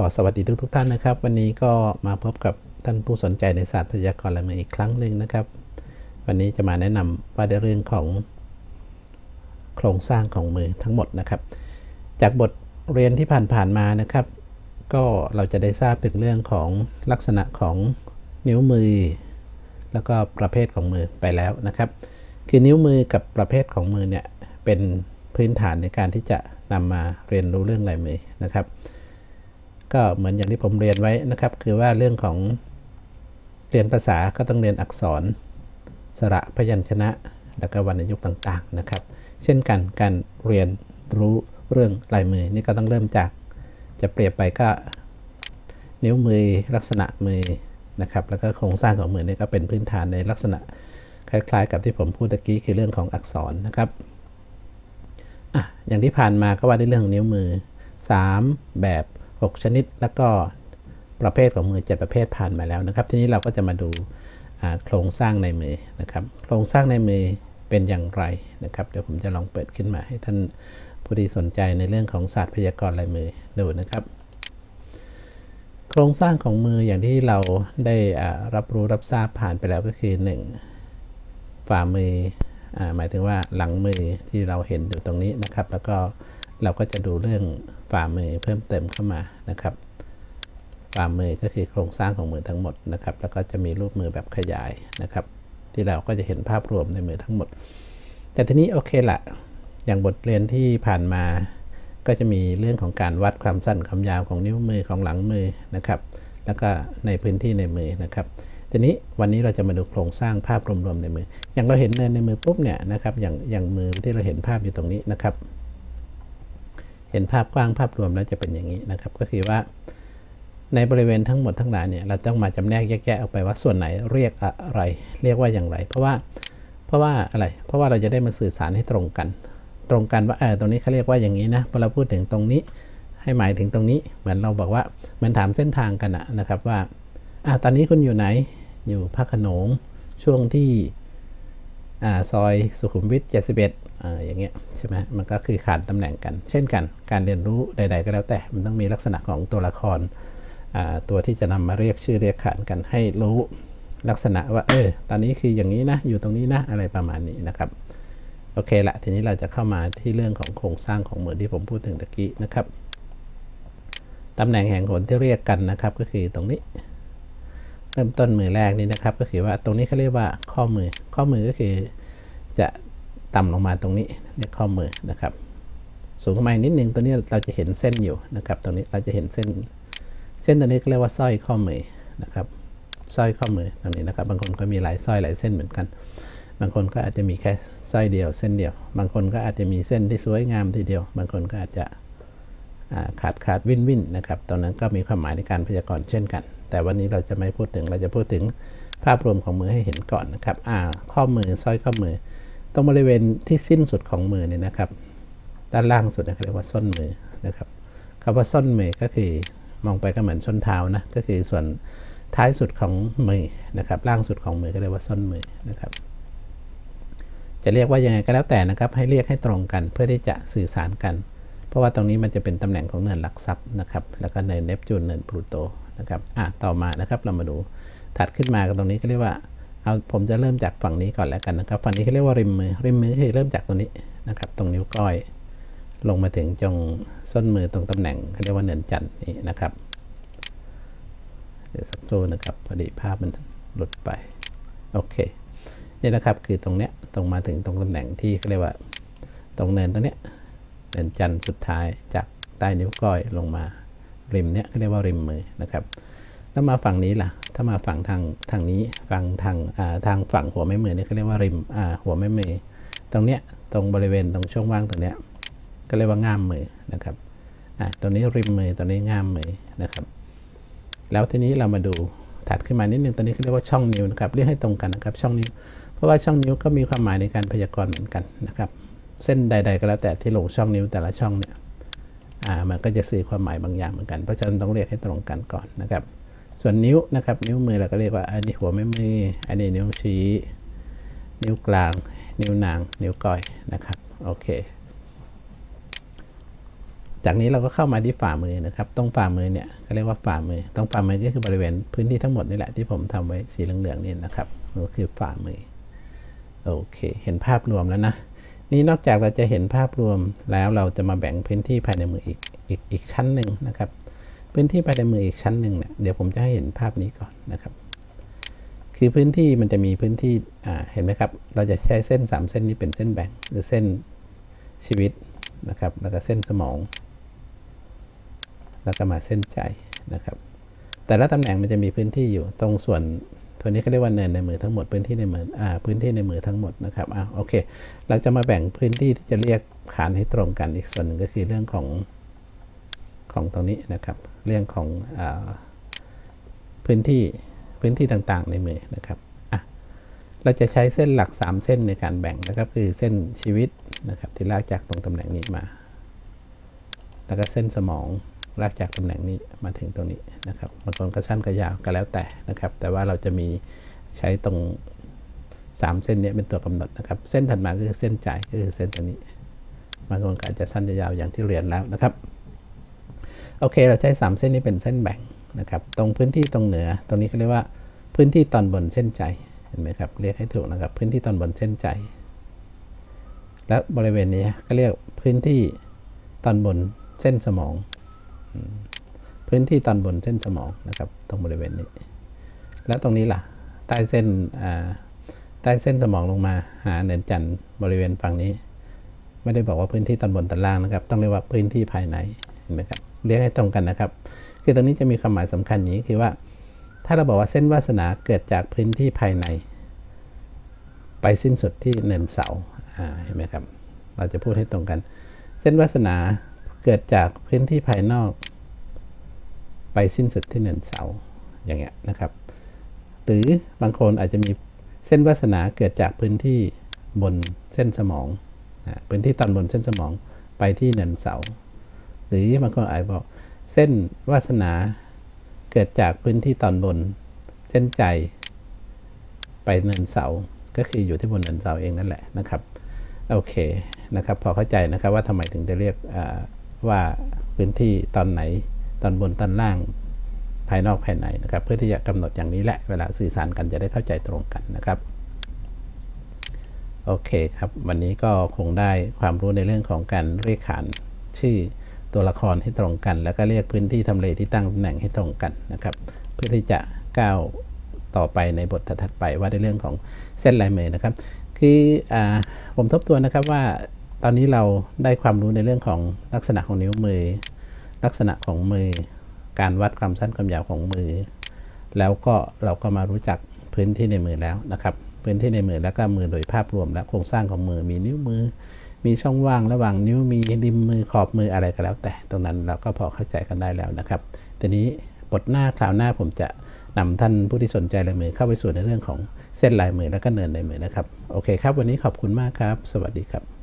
ขอสวัสดีทุกทุกท่านนะครับ วันนี้ก็มาพบกับท่านผู้สนใจในศาสตร์พยากรณ์ลายมืออีกครั้งหนึ่งนะครับ วันนี้จะมาแนะนำว่าในเรื่องของโครงสร้างของมือทั้งหมดนะครับ จากบทเรียนที่ผ่านๆมานะครับ ก็เราจะได้ทราบถึงเรื่องของลักษณะของนิ้วมือ แล้วก็ประเภทของมือไปแล้วนะครับ คือนิ้วมือกับประเภทของมือเนี่ยเป็นพื้นฐานในการที่จะนำมาเรียนรู้เรื่องลายมือนะครับ ก็เหมือนอย่างที่ผมเรียนไว้นะครับ คือว่าเรื่องของเรียนภาษาก็ต้องเรียนอักษร สระพยัญชนะ แล้วก็วรรณยุกต์ต่างๆนะครับ เช่นกันการเรียนรู้เรื่องลายมือนี่ก็ต้องเริ่มจากจะเปรียบไปก็ นิ้วมือลักษณะมือนะครับ แล้วก็โครงสร้างของมือนี่ก็เป็นพื้นฐานในลักษณะคล้าย ๆ กับที่ผมพูดตะกี้คือเรื่องของอักษรนะครับอะอย่างที่ผ่านมาก็ว่าในเรื่องของนิ้วมือ 3 แบบ 6 ชนิด แล้วก็ประเภทของมือ 7 ประเภทผ่านมาแล้วนะครับ ทีนี้เราก็จะมาดูโครงสร้างในมือนะครับ โครงสร้างในมือเป็นอย่างไรนะครับ เดี๋ยวผมจะลองเปิดขึ้นมาให้ท่านผู้ที่สนใจในเรื่องของศาสตร์พยากรณ์ลายมือดูนะครับ โครงสร้างของมืออย่างที่เราได้รับรู้รับทราบผ่านไปแล้วก็คือ 1 ฝ่ามืออหมายถึงว่าหลังมือที่เราเห็นอยู่ตรงนี้นะครับ แล้วก็ เราก็จะดูเรื่องฝ่ามือเพิ่มเติมเข้ามานะครับ ฝ่ามือก็คือโครงสร้างของมือทั้งหมดนะครับ แล้วก็จะมีรูปมือแบบขยายนะครับ ที่เราก็จะเห็นภาพรวมในมือทั้งหมด แต่ทีนี้โอเคละอย่างบทเรียนที่ผ่านมา ก็จะมีเรื่องของการวัดความสั้นความยาวของนิ้วมือของหลังมือนะครับ แล้วก็ในพื้นที่ในมือนะครับทีนี้วันนี้เราจะมาดูโครงสร้างภาพรวมๆในมือ อย่างเราเห็นในในมือปุ๊บเนี่ยนะครับ อย่างอย่างมือที่เราเห็นภาพอยู่ตรงนี้นะครับ ห็นภาพกว้างภาพรวมแล้วจะเป็นอย่างนี้นะครับ ก็คือว่า ในบริเวณทั้งหมดทั้งหลายเนี่ยเราต้องมาจำแนกแยกแยะออกไปว่าส่วนไหนเรียกอะไร เรียกว่าอย่างไร เพราะว่าเพราะว่าอะไร เพราะว่าเราจะได้มาสื่อสารให้ตรงกัน ตรงกันว่าเออตรงนี้เขาเรียกว่าอย่างนี้นะพอเราพูดถึงตรงนี้ ให้หมายถึงตรงนี้ เหมือนเราบอกว่าเหมือนถามเส้นทางกันนะครับว่าอะตอนนี้คุณอยู่ไหนอยู่พระขนงช่วงที่อ่าซอยสุขุมวิท71 อย่างเงี้ยใช่ไหมมันก็คือขานตำแหน่งกัน เช่นกัน การเรียนรู้ใด ๆ ก็แล้วแต่ มันต้องมีลักษณะของตัวละครตัวที่จะนำมาเรียกชื่อเรียกขานกันให้รู้ลักษณะว่า เออ ตอนนี้คืออย่างนี้นะ อยู่ตรงนี้นะ อะไรประมาณนี้นะครับ โอเคละ ทีนี้เราจะเข้ามาที่เรื่องของโครงสร้างของมือที่ผมพูดถึงตะกี้นะครับ ตำแหน่งแห่งหนที่เรียกกันนะครับ ก็คือตรงนี้ เริ่มต้นมือแรกนี้นะครับ ก็คือว่าตรงนี้เขาเรียกว่าข้อมือ ข้อมือก็คือจะ ต่ำลงมาตรงนี้เรียกข้อมือนะครับ สูงขึ้นมาอีกนิดนึงตัวนี้เราจะเห็นเส้นอยู่นะครับตรงนี้เราจะเห็นเส้น เส้นตัวนี้ก็เรียกว่าสร้อยข้อมือนะครับสร้อยข้อมือตรงนี้นะครับ บางคนก็มีหลายสร้อยหลายเส้นเหมือนกัน บางคนก็อาจจะมีแค่สร้อยเดียว เส้นเดียว บางคนก็อาจจะมีเส้นที่สวยงามทีเดียว บางคนก็อาจจะขาดขาดวินวินนะครับตรงนั้นก็มีความหมายในการพยากรณ์เช่นกัน แต่วันนี้เราจะไม่พูดถึงเราจะพูดถึงภาพรวมของมือให้เห็นก่อนนะครับอ่าข้อมือสร้อยข้อมือ ตรงบริเวณที่สิ้นสุดของมือเนี่ยนะครับ ด้านล่างสุดนะเรียกว่าส้นมือนะครับคำว่าส้นมือก็คือมองไปก็เหมือนส้นเท้านะก็คือส่วนท้ายสุดของมือนะครับ ล่างสุดของมือก็เรียกว่าส้นมือนะครับ จะเรียกว่ายังไงก็แล้วแต่นะครับ ให้เรียกให้ตรงกันเพื่อที่จะสื่อสารกัน เพราะว่าตรงนี้มันจะเป็นตำแหน่งของเนินหลักทรัพย์นะครับ แล้วก็เนินเนปจูนเนินพลูโตนะครับอะต่อมานะครับเรามาดูถัดขึ้นมากันตรงนี้ก็เรียกว่า เอาผมจะเริ่มจากฝั่งนี้ก่อนแล้วกันนะครับ ฝั่งนี้เขาเรียกว่าริมมือ ริมมือคือเริ่มจากตรงนี้นะครับ ตรงนิ้วก้อย ลงมาถึงจงส้นมือตรงตำแหน่งเขาเรียกว่าเนินจันทร์นี่นะครับ เดี๋ยวสักครู่นะครับพอดีภาพมันหลุดไป โอเค นี่นะครับคือตรงเนี้ย ตรงมาถึงตรงตำแหน่งที่เขาเรียกว่า ตรงเนินตรงเนี้ย เนินจันทร์สุดท้ายจากใต้นิ้วก้อยลงมา ริมเนี้ยเขาเรียกว่าริมมือนะครับ แล้วมาฝั่งนี้ล่ะ ถ้ามาฝั่งทางทางนี้ฝั่งทางทางฝั่งหัวแม่มือเนี่ยเขาเรียกว่าริมหัวแม่มือตรงเนี้ยตรงบริเวณตรงช่วงว่างตรงเนี้ยก็เรียกว่าง่ามมือนะครับอ่าตรงนี้ริมมือตรงนี้ง่ามมือนะครับ แล้วทีนี้เรามาดูถัดขึ้นมานิดนึงตัวนี้เขาเรียกว่าช่องนิ้วนะครับเรียกให้ตรงกันนะครับช่องนิ้ว เพราะว่าช่องนิ้วก็มีความหมายในการพยากรณ์เหมือนกันนะครับ เส้นใด ๆ ก็แล้วแต่ที่ลงช่องนิ้วแต่ละช่องเนี่ยอ่ามันก็จะสื่อความหมายบางอย่างเหมือนกันเพราะฉะนั้นต้องเรียกให้ตรงกันก่อนนะครับ ส่วนนิ้วนะครับ นิ้วมือเราก็เรียกว่าอันนี้หัวแม่มือ อันนี้นิ้วชี้ นิ้วกลาง นิ้วนาง นิ้วก้อยนะครับ โอเค จากนี้เราก็เข้ามาที่ฝ่ามือนะครับ ตรงฝ่ามือเนี่ยก็เรียกว่าฝ่ามือ ตรงฝ่ามือก็คือบริเวณพื้นที่ทั้งหมดนี่แหละที่ผมทำไว้สีเหลืองๆนี่นะครับก็คือฝ่ามือ โอเค เห็นภาพรวมแล้วนะ นี่นอกจากเราจะเห็นภาพรวมแล้วเราจะมาแบ่งพื้นที่ภายในมืออีกอีกอีกชั้นหนึ่งนะครับ พื้นที่ภายในมืออีกชั้นหนึ่งเนี่ยเดี๋ยวผมจะให้เห็นภาพนี้ก่อนนะครับ คือพื้นที่มันจะมีพื้นที่อ่าเห็นไหมครับ เราจะใช้เส้น 3 เส้นนี้เป็นเส้นแบ่งหรือเส้นชีวิตนะครับ แล้วก็เส้นสมอง แล้วก็มาเส้นใจนะครับ แต่ละตำแหน่งมันจะมีพื้นที่อยู่ตรงส่วนตัวนี้เขาเรียกว่าเนินในมือทั้งหมดพื้นที่ในมืออ่าพื้นที่ในมือทั้งหมดนะครับอ่าโอเค เราจะมาแบ่งพื้นที่ที่จะเรียกขานให้ตรงกันอีกส่วนหนึ่งก็คือเรื่องของ ของตรงนี้นะครับ เรื่องของอพื้นที่พื้นที่ต่างๆในมือนะครับอะเราจะใช้เส้นหลัก 3 เส้นในการแบ่งนะครับคือเส้นชีวิตนะครับที่ลากจากตรงตำแหน่งนี้มา แล้วก็เส้นสมองลากจากตำแหน่งนี้มาถึงตรงนี้นะครับบางคนก็สั้นก็ยาวก็แล้วแต่นะครับ แต่ว่าเราจะมีใช้ตรง 3 เส้นนี้เป็นตัวกำหนดนะครับ เส้นถัดมาก็คือเส้นจ่ายก็คือเส้นตัวนี้บางคนก็อาจจะสั้นจะยาวอย่างที่เรียนแล้วนะครับ โอเค เราใช้ 3 เส้นนี้เป็นเส้นแบ่งนะครับ ตรงพื้นที่ตรงเหนือ ตรงนี้เขาเรียกว่าพื้นที่ตอนบนเส้นใจ เห็นไหมครับ เรียกให้ถูกนะครับ พื้นที่ตอนบนเส้นใจ และบริเวณนี้ก็เรียกพื้นที่ตอนบนเส้นสมอง พื้นที่ตอนบนเส้นสมองนะครับ ตรงบริเวณนี้ แล้วตรงนี้ล่ะ ใต้เส้นใต้เส้นสมองลงมา หาเนินจันทร์บริเวณฝั่งนี้ ไม่ได้บอกว่าพื้นที่ตอนบนตอนล่างนะครับ ต้องเรียกว่าพื้นที่ภายใน เห็นไหมครับ เรียกให้ตรงกันนะครับ คือตรงนี้จะมีความหมายสำคัญอย่างนี้คือว่า ถ้าเราบอกว่าเส้นวาสนาเกิดจากพื้นที่ภายใน ไปสิ้นสุดที่เนินเสาเห็นไหมครับ เราจะพูดให้ตรงกัน เส้นวาสนาเกิดจากพื้นที่ภายนอก ไปสิ้นสุดที่เนินเสาอย่างเงี้ยนะครับ หรือบางคนอาจจะมีเส้นวาสนาเกิดจากพื้นที่บนเส้นสมอง พื้นที่ตอนบนเส้นสมองไปที่เนินเสา หรือบางคนอาจบอก เส้นวาสนาเกิดจากพื้นที่ตอนบน เส้นใจ ไปเนินเสา ก็คืออยู่ที่บนเนินเสาเองนั่นแหละนะครับ โอเคนะครับ พอเข้าใจนะครับว่าทำไมถึงจะเรียกว่าพื้นที่ตอนไหน ตอนบนตอนล่างภายนอกภายในนะครับ เพื่อที่จะกำหนดอย่างนี้แหละ เวลาสื่อสารกันจะได้เข้าใจตรงกันนะครับโอเคครับ วันนี้ก็คงได้ความรู้ในเรื่องของการเรียกขานชื่อ ตัวละครให้ตรงกัน แล้วก็เรียกพื้นที่ทำเลที่ตั้งตำแหน่งให้ตรงกันนะครับ เพื่อที่จะก้าวต่อไปในบทถัดไปว่าในเรื่องของเส้นลายมือนะครับ คืออผมทบทวนนะครับว่าตอนนี้เราได้ความรู้ในเรื่องของลักษณะของนิ้วมือ ลักษณะของมือ การวัดความสั้นความยาวของมือ แล้วก็เราก็มารู้จักพื้นที่ในมือแล้วนะครับ พื้นที่ในมือแล้วก็มือโดยภาพรวมและโครงสร้างของมือมีนิ้วมือ มีช่องว่างระหว่างนิ้วมีริมมือขอบมืออะไรก็แล้วแต่ ตรงนั้นเราก็พอเข้าใจกันได้แล้วนะครับทีนี้บทหน้าคราวหน้าผมจะนำท่านผู้ที่สนใจลายมือเข้าไปสู่ในเรื่องของเส้นลายมือและก็เนินลายมือนะครับ โอเคครับ วันนี้ขอบคุณมากครับ สวัสดีครับ